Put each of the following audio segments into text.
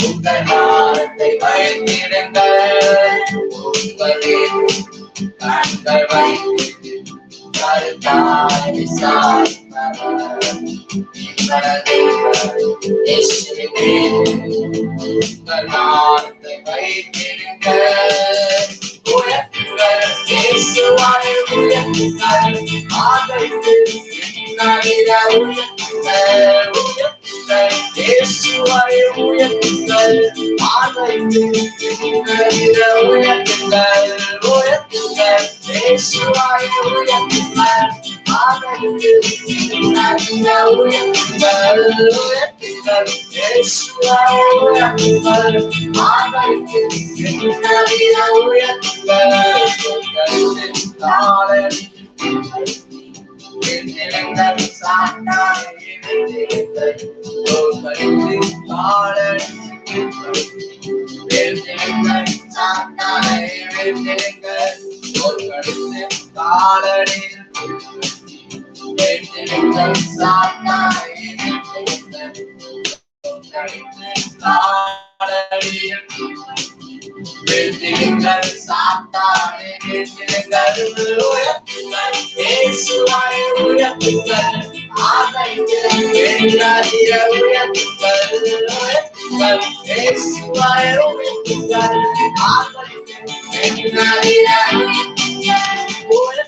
உங்கள் நாளத்தை பயந்திடுங்கள் உங்களின் கண்கள் வைத்து கருத்தாய் விசாரிப்பவர் எங்கள் தேவன் இயேசுவே. உங்கள் நாளத்தை வைத்திடுங்கள் உயர்த்துங்கள் இயேசுவாய் உயர்த்துங்கள் ஆதரித்து உயர்த்துங்கள் உயர்த்துங்கள் இயேசுவாய் உயர்த்துங்கள் ஆதரித்து நடிக உயர்த்துங்கள் உயர்த்துங்கள் இயேசுவாய் உயர்த்துங்கள் ஆதரித்து நடிக உயர்த்துங்கள் உயர்த்துங்கள் இயேசுவாய் உயர்த்துங்கள் ஆதரித்து நடிக உயர்த்துங்கள் வெற்றிடங்கள் சாத்தானை வெற்றிடங்கள் தோற்கடித்து காலடித்து வெற்றிடங்கள் சாத்தானை வெற்றிடங்கள் தோற்கடித்து காலடியில் வெற்றிடங்கள் சாத்தானை வெற்றிடங்கள் தோற்கடித்து காலடியில் சாத்தானை வெற்றிடங்கள் உயர்த்துங்கள் இயேசுவை உயர்த்துங்கள் ஆதைகள் எண்ணாதிர உயர்த்துங்கள் உயர்த்துங்கள் இயேசுவை உயர்த்துங்கள் ஆதைகள் எண்ணாதிர உயர்த்துங்கள்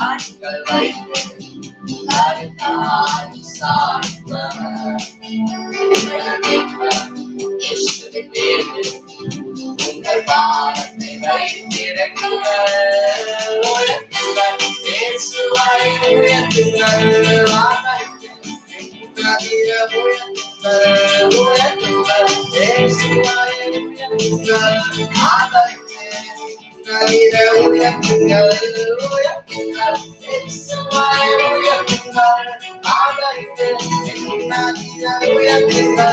ஆதைகள் எண்ணாதிர வைத்து சாய்ந்தவர் உங்கள் வார்த்தை வைத்திருங்கள் உங்கள் கண்கள் வைத்து கருத்தாய் சாய்ந்தவர் என்பனர் தேவன் இயேசுவே. உங்கள் பாதத்தை வைத்திருங்கள் உயர்த்துங்கள் இயேசுவை உயர்த்துங்கள் ஆதரிக்க உயர்த்துங்கள்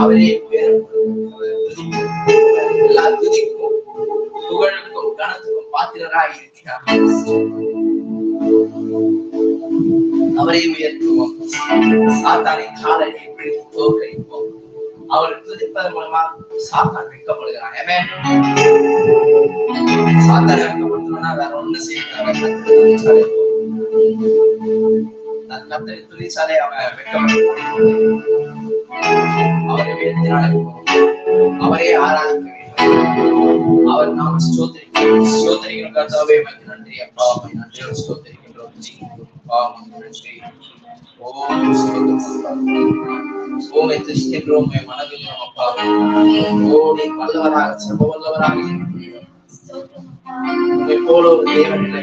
அவரே எல்லா துதிக்கும் புகழுக்கும் கனத்துக்கும் பாத்திரராய் இருக்கிறார் அவரே உயர்த்துவோம் சாத்தானை காலடி பிடித்து தோற்கடிப்போம் அவர் துதிப்பதன் மூலமா சாத்தான் வெட்கப்படுகிறான் சாத்தான் வெட்கப்படுத்தணும்னா வேற ஒண்ணு செய்யணும் கத்தரி அவன் அவரை வேதத்தினால அவரே ஆராதிக்க வேண்டும் அவர் நாம் ஸ்தோத்திரிக்கிறோம் ஸ்தோத்திரிக்கிறோம் கர்த்தாவே நன்றி அப்பா உம்மை நன்றியோடு ஸ்தோத்திரிக்கிறோம் ஓமை துதிக்கின்றோம் உம்மை வணங்குகிறோம் அப்பா ஓடி வல்லவராக சர்வ வல்லவராக இருக்கிறீர். போல ஒரு தேவன் இல்லை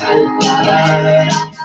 Hallelujah,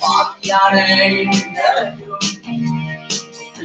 பாக்கியாளர்கள்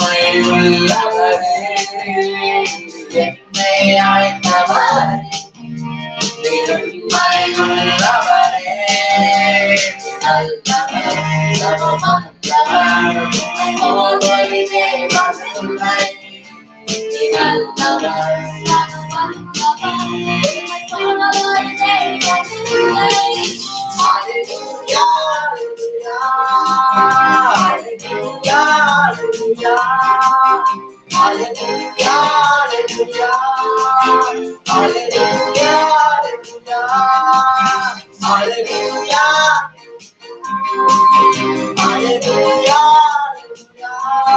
my love.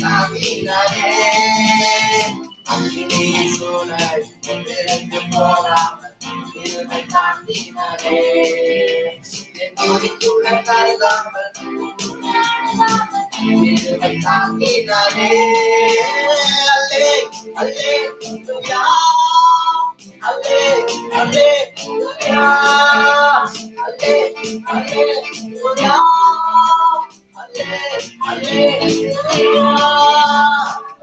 தாங்கினாரே மொழி கூட கழுகாமல் மொழி கூட அழுகாமல் இருமை தாங்கினாரே அக்கினி சூழலிருந்து இருமை தாங்கினாரே மொழி கூட கழுகாமல் இருமை தாங்கினாரே அல்லே அல்லே அல்லே அல்லே அல்லே அல்லே நல்ல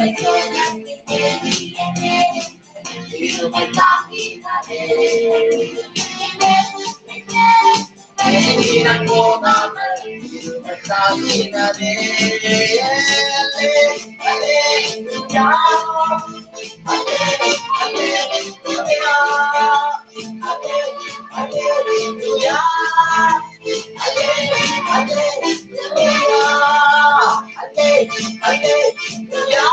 Thank you. Iinan mo kami at sabi na Hallelujah, hallelujah, hallelujah,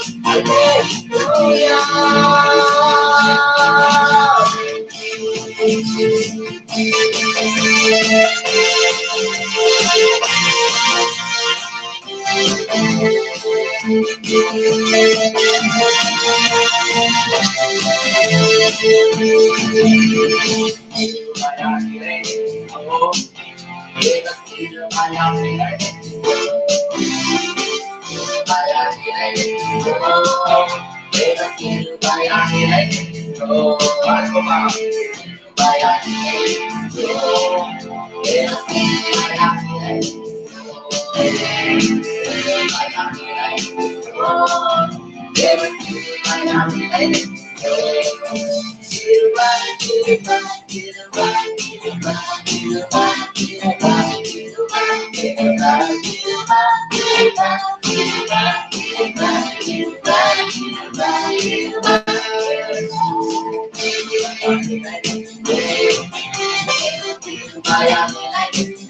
Hallelujah. I am like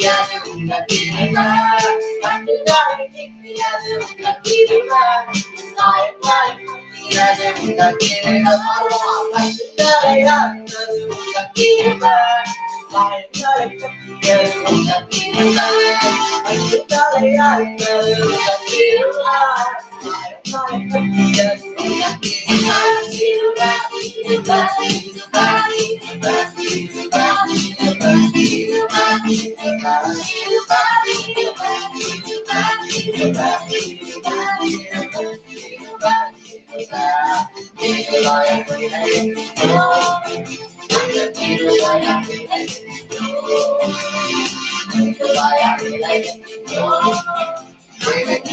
கிரியாது உள்ள பிரிவா அன்றுதான் கிரியாது உள்ள பிரிவா நாயக்காய் கிரியாது உள்ள பிரிவா அன்றுதான் உள்ள பிரிவா நாயக்காய் கிரியாது உள்ள பிரிவா அன்றுதான் உள்ள பிரிவா Oh,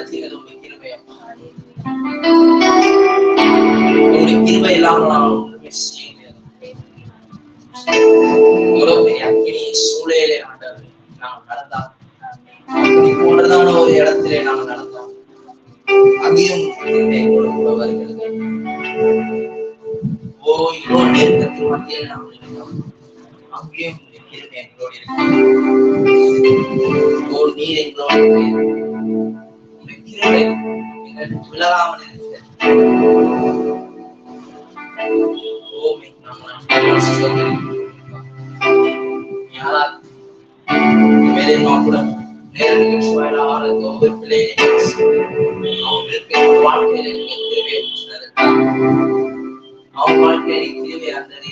நடத்தியது உங்க கிருபை இல்லாமல் ஒன்றுமே செய்ய பெரிய அக்கினி சூழலே ஆண்டவர் நாங்கள் நடந்தோம் போன்றதான ஒரு இடத்திலே நாங்கள் நடந்தோம் அங்கேயும் கிருபை கூட வருகிறது ஓ இவ்வளோ நெருக்கத்தின் மத்தியில் இருக்கிறோம் அங்கேயும் எங்களோடு ஓ நீர் எங்களோடு உங்களுடைய கிருபை எங்களுக்கு விலகாமல் இருக்கிறது ஓ உம்மை நாங்கள் ஸ்தோத்திரிக்கிறோம். யாரால் மேலே நான் கூட நேரடி நிகழ்ச்சிவாயில ஆனந்த ஒவ்வொரு பிள்ளையை அவங்களுக்கு எங்கள் வாழ்க்கையில நீங்க கிருபையை ஊற்றினதற்காக, அவங்க வாழ்க்கையில கிருபை அந்தது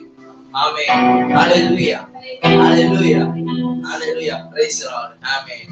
Amen. Hallelujah. Hallelujah. Hallelujah. Praise the Lord. Amen.